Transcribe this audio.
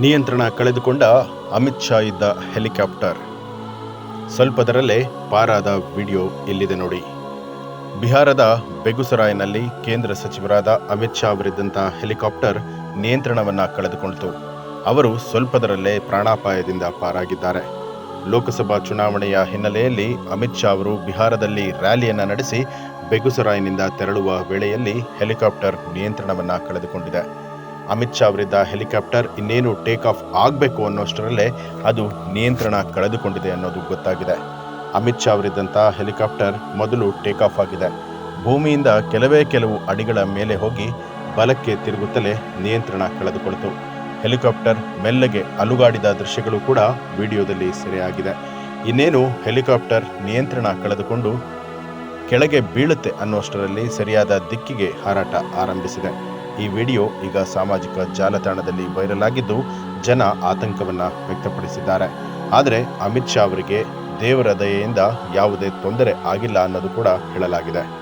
ನಿಯಂತ್ರಣ ಕಳೆದುಕೊಂಡ ಅಮಿತ್ ಶಾ ಇದ್ದ ಹೆಲಿಕಾಪ್ಟರ್. ಸ್ವಲ್ಪದರಲ್ಲೇ ಪಾರಾದ ವಿಡಿಯೋ ಇಲ್ಲಿದೆ ನೋಡಿ. ಬಿಹಾರದ ಬೆಗುಸರಾಯ್ನಲ್ಲಿ ಕೇಂದ್ರ ಸಚಿವರಾದ ಅಮಿತ್ ಶಾ ಅವರಿದ್ದಂಥ ಹೆಲಿಕಾಪ್ಟರ್ ನಿಯಂತ್ರಣವನ್ನು ಕಳೆದುಕೊಂಡಿತು ಅವರು ಸ್ವಲ್ಪದರಲ್ಲೇ ಪ್ರಾಣಾಪಾಯದಿಂದ ಪಾರಾಗಿದ್ದಾರೆ. ಲೋಕಸಭಾ ಚುನಾವಣೆಯ ಹಿನ್ನೆಲೆಯಲ್ಲಿ ಅಮಿತ್ ಶಾ ಅವರು ಬಿಹಾರದಲ್ಲಿ ರ್ಯಾಲಿಯನ್ನು ನಡೆಸಿ ಬೆಗುಸರಾಯ್ನಿಂದ ತೆರಳುವ ವೇಳೆಯಲ್ಲಿ ಹೆಲಿಕಾಪ್ಟರ್ ನಿಯಂತ್ರಣವನ್ನು ಕಳೆದುಕೊಂಡಿದೆ. ಅಮಿತ್ ಶಾ ಅವರಿದ್ದ ಹೆಲಿಕಾಪ್ಟರ್ ಇನ್ನೇನು ಟೇಕ್ ಆಫ್ ಆಗಬೇಕು ಅನ್ನೋಷ್ಟರಲ್ಲೇ ಅದು ನಿಯಂತ್ರಣ ಕಳೆದುಕೊಂಡಿದೆ ಅನ್ನೋದು ಗೊತ್ತಾಗಿದೆ. ಅಮಿತ್ ಶಾ ಅವರಿದ್ದಂಥ ಹೆಲಿಕಾಪ್ಟರ್ ಮೊದಲು ಟೇಕ್ ಆಫ್ ಆಗಿದೆ. ಭೂಮಿಯಿಂದ ಕೆಲವೇ ಕೆಲವು ಅಡಿಗಳ ಮೇಲೆ ಹೋಗಿ ಬಲಕ್ಕೆ ತಿರುಗುತ್ತಲೇ ನಿಯಂತ್ರಣ ಕಳೆದುಕೊಳ್ತು. ಹೆಲಿಕಾಪ್ಟರ್ ಮೆಲ್ಲಗೆ ಅಲುಗಾಡಿದ ದೃಶ್ಯಗಳು ಕೂಡ ವಿಡಿಯೋದಲ್ಲಿ ಸೆರೆಯಾಗಿದೆ. ಇನ್ನೇನು ಹೆಲಿಕಾಪ್ಟರ್ ನಿಯಂತ್ರಣ ಕಳೆದುಕೊಂಡು ಕೆಳಗೆ ಬೀಳುತ್ತೆ ಅನ್ನೋಷ್ಟರಲ್ಲಿ ಸರಿಯಾದ ದಿಕ್ಕಿಗೆ ಹಾರಾಟ ಆರಂಭಿಸಿದೆ. ಈ ವಿಡಿಯೋ ಈಗ ಸಾಮಾಜಿಕ ಜಾಲತಾಣದಲ್ಲಿ ವೈರಲ್ ಆಗಿದ್ದು ಜನ ಆತಂಕವನ್ನು ವ್ಯಕ್ತಪಡಿಸಿದ್ದಾರೆ. ಆದರೆ ಅಮಿತ್ ಶಾ ಅವರಿಗೆ ದೇವರ ದಯೆಯಿಂದ ಯಾವುದೇ ತೊಂದರೆ ಆಗಿಲ್ಲ ಅನ್ನೋದು ಕೂಡ ಹೇಳಲಾಗಿದೆ.